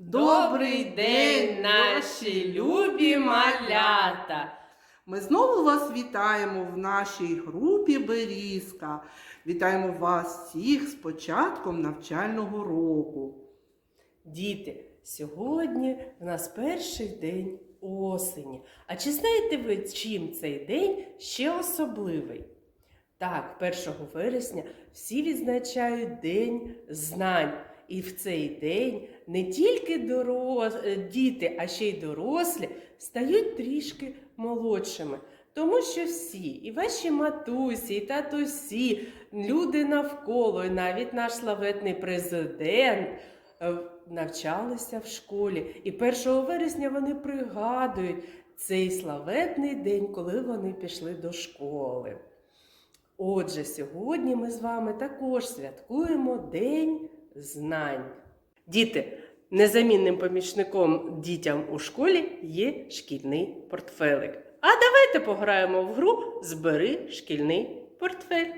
Добрий день, наші любі малята! Ми знову вас вітаємо в нашій групі Берізка. Вітаємо вас всіх з початком навчального року. Діти, сьогодні в нас перший день осені. А чи знаєте ви, чим цей день ще особливий? Так, 1 вересня всі відзначають День знань. І в цей день не тільки дорос... е, діти, а ще й дорослі стають трішки молодшими. Тому що всі, і ваші матусі, і татусі, люди навколо, і навіть наш славетний президент е, навчалися в школі. І 1 вересня вони пригадують цей славетний день, коли вони пішли до школи. Отже, сьогодні ми з вами також святкуємо День знань. Діти, незамінним помічником дітям у школі є шкільний портфелик. А давайте пограємо в гру Збери шкільний портфель.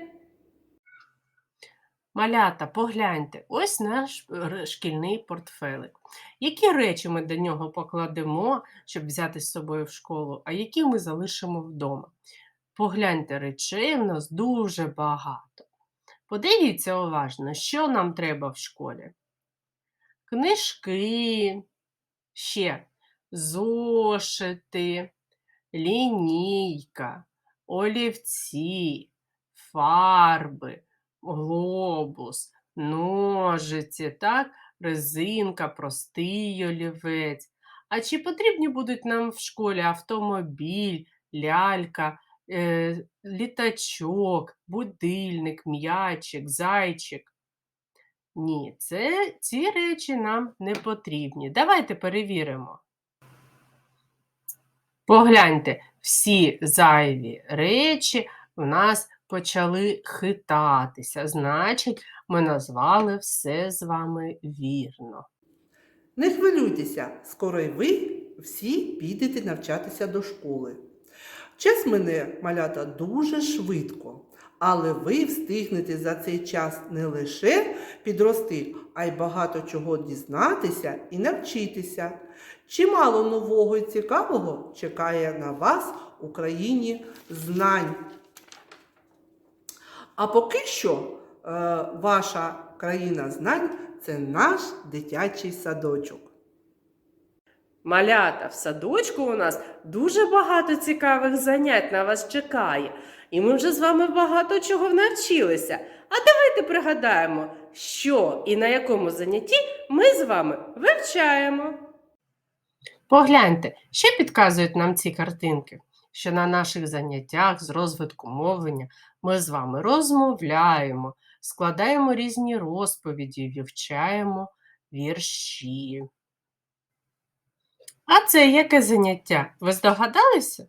Малята, погляньте, ось наш шкільний портфелик. Які речі ми до нього покладемо, щоб взяти з собою в школу, а які ми залишимо вдома? Погляньте, речей в нас дуже багато. Подивіться уважно, що нам треба в школі. Книжки, ще зошити, лінійка, олівці, фарби, глобус, ножиці, так, резинка, простий олівець. А чи потрібні будуть нам в школі автомобіль, лялька, е, літачок, будильник, м'ячик, зайчик? Ні, це, ці речі нам не потрібні. Давайте перевіримо. Погляньте, всі зайві речі в нас почали хитатися. Значить, ми назвали все з вами вірно. Не хвилюйтеся, скоро й ви всі підете навчатися до школи. Час мене, малята, дуже швидко, але ви встигнете за цей час не лише підрости, а й багато чого дізнатися і навчитися. Чимало нового і цікавого чекає на вас у країні знань. А поки що е, ваша країна знань це наш дитячий садочок. Малята, в садочку у нас дуже багато цікавих занять на вас чекає. І ми вже з вами багато чого навчилися. А давайте пригадаємо, що і на якому занятті ми з вами вивчаємо. Погляньте, що підказують нам ці картинки, що на наших заняттях з розвитку мовлення ми з вами розмовляємо, складаємо різні розповіді, вивчаємо вірші. А це яке заняття? Ви здогадалися?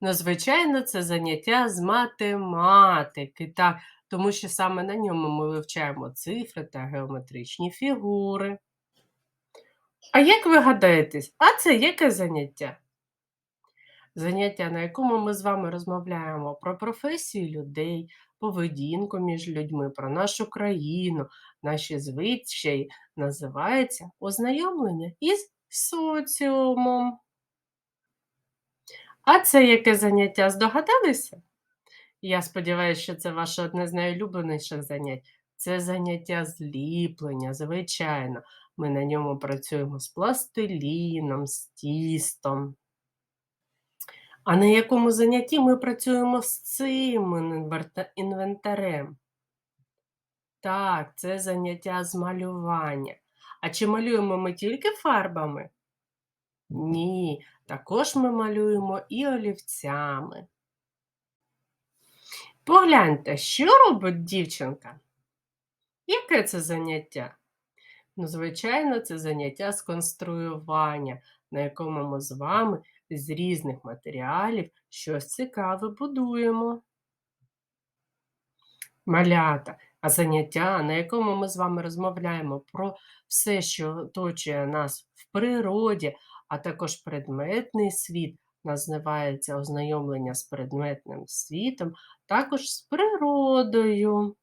Ну, звичайно, це заняття з математики, так, тому що саме на ньому ми вивчаємо цифри та геометричні фігури. А як ви гадаєте, а це яке заняття? Заняття, на якому ми з вами розмовляємо про професії людей, поведінку між людьми, про нашу країну, наші звичаї, називається ознайомлення із соціумом. А це яке заняття здогадалися? Я сподіваюся, що це ваше одне з найулюбленіших занять. Це заняття зліплення, звичайно. Ми на ньому працюємо з пластиліном, з тістом. А на якому занятті ми працюємо з цим інвентарем? Так, це заняття з малювання. А чи малюємо ми тільки фарбами? Ні, також ми малюємо і олівцями. Погляньте, що робить дівчинка? Яке це заняття? Ну, звичайно, це заняття з конструювання, на якому ми з вами з різних матеріалів щось цікаве будуємо. Малята, а заняття, на якому ми з вами розмовляємо про все, що оточує нас в природі, а також предметний світ, називається ознайомлення з предметним світом, також з природою.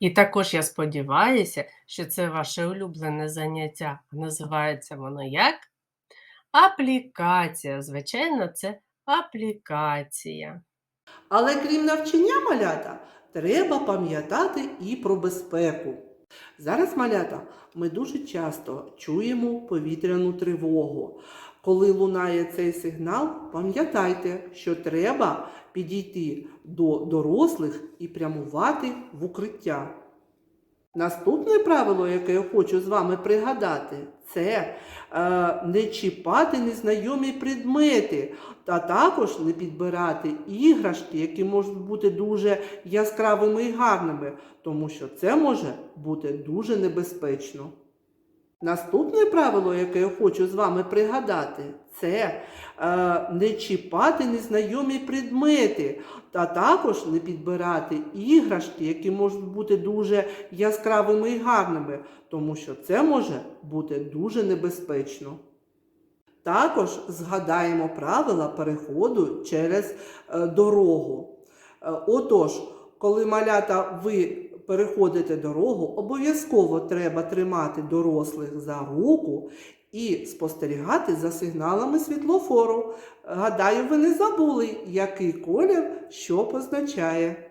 І також я сподіваюся, що це ваше улюблене заняття. Називається воно як? Аплікація. Звичайно, це аплікація. Але крім навчання малята, треба пам'ятати і про безпеку. Зараз, малята, ми дуже часто чуємо повітряну тривогу. Коли лунає цей сигнал, пам'ятайте, що треба підійти до дорослих і прямувати в укриття. Наступне правило, яке я хочу з вами пригадати, це е, не чіпати незнайомі предмети, та також не підбирати іграшки, які можуть бути дуже яскравими і гарними, тому що це може бути дуже небезпечно. Наступне правило, яке я хочу з вами пригадати, це е, не чіпати незнайомі предмети, та також не підбирати іграшки, які можуть бути дуже яскравими і гарними, тому що це може бути дуже небезпечно. Також згадаємо правила переходу через е, дорогу. Е, Отож, коли малята ви переходите дорогу, обов'язково треба тримати дорослих за руку і спостерігати за сигналами світлофору. Гадаю, ви не забули, який колір що позначає.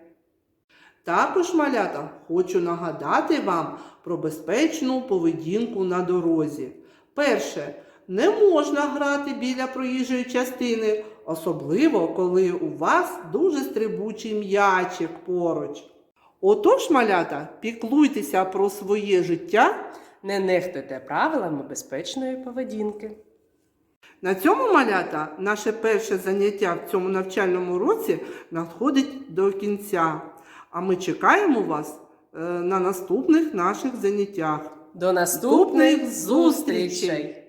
Також, малята, хочу нагадати вам про безпечну поведінку на дорозі. Перше, не можна грати біля проїжджої частини, особливо коли у вас дуже стрибучий м'ячик поруч. Отож, малята, піклуйтеся про своє життя. Не нехтуйте правилами безпечної поведінки. На цьому малята наше перше заняття в цьому навчальному році надходить до кінця. А ми чекаємо вас е, на наступних наших заняттях. До наступних зустрічей!